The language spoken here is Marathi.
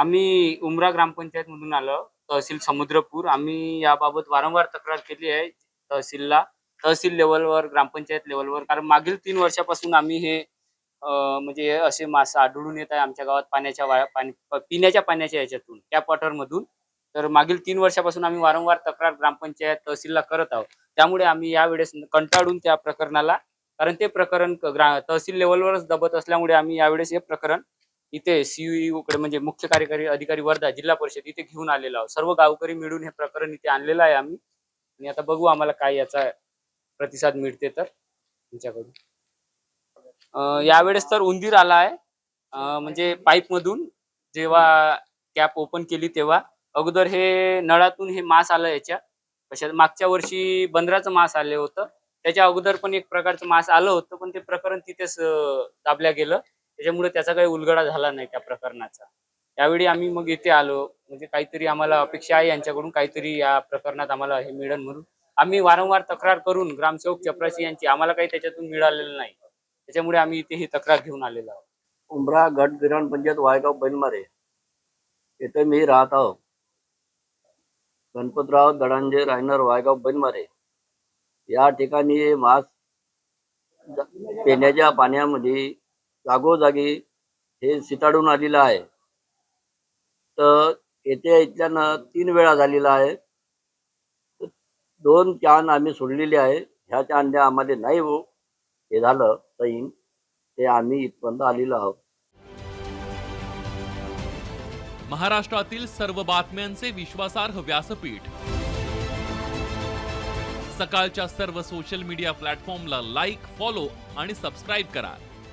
आम्ही उमरा ग्रामपंचायत मधून आलो तहसील समुद्रपूर. आम्ही याबाबत वारंवार तक्रार केली आहे तहसीलला तहसील लेवलवर ग्रामपंचायत लेवलवर. कारण मागील तीन वर्षापासून आम्ही हे म्हणजे असे मासे आढळून येत आहे आमच्या गावात पाण्याच्या वाया पाणी पिण्याच्या पाण्याच्या याच्यातून त्या पॉटरमधून. तर मागील तीन वर्षापासून आम्ही वारंवार तक्रार ग्रामपंचायत तहसीलला करत आहोत. त्यामुळे आम्ही यावेळेस कंटाळून त्या प्रकरणाला कारण ते प्रकरण तहसील लेवलवरच दबत असल्यामुळे आम्ही यावेळेस हे प्रकरण इथे सीईओकडे म्हणजे मुख्य कार्यकारी अधिकारी वर्धा जिल्हा परिषद इथे घेऊन आलेलो आहोत. सर्व गावकरी मिळून हे प्रकरण इथे आणलेलं आहे आम्ही. आणि आता बघू आम्हाला काय याचा प्रतिसाद मिळते तर तुमच्याकडून. यावेळेस तर उंदीर आला आहे. म्हणजे पाईप मधून जेव्हा कॅप ओपन केली तेव्हा अगोदर हे नळातून हे मास आलं याच्या. कशा मागच्या वर्षी बंदराचं मास आले होतं. त्याच्या अगोदर पण एक प्रकारचं मास आलं होतं पण ते प्रकरण तिथेच दाबल्या गेलं. त्याच्यामुळे त्याचा काही उलगडा झाला नाही त्या प्रकरणाचा. त्यावेळी आम्ही मग इथे आलो. म्हणजे काहीतरी आम्हाला अपेक्षा आहे यांच्याकडून. काहीतरी या प्रकरणात आम्हाला हे मिळेल म्हणून. आम्ही वारंवार तक्रार करून ग्रामसेवक चपराशी यांची आम्हाला काही त्याच्यातून मिळालेलं नाही. त्याच्यामुळे आम्ही इथे ही तक्रार घेऊन आलेलो आहोत. उमरा गट ग्रामपंचायत वायगाव बैनमारे इथे मी राहत आहो. गणपतराव दडांजे रायनर वायगाव बैनमारे या ठिकाणी हे मास पिण्याच्या पाण्यामध्ये जागोजागी हे सिताडून आलेलं आहे. तर येथे इथल्यानं तीन वेळा झालेला आहे. दोन कॅन आम्ही सोडलेले आहे. ह्या चांद्या आम्हाला नाही हो. हे झालं सैन ते आम्ही इथपर्यंत आलेलो आहोत. महाराष्ट्रातील सर्व बातम्यांचे विश्वासार्ह व्यासपीठ. सकाळच्या सर्व सोशल मीडिया प्लॅटफॉर्मला लाईक फॉलो आणि सबस्क्राईब करा.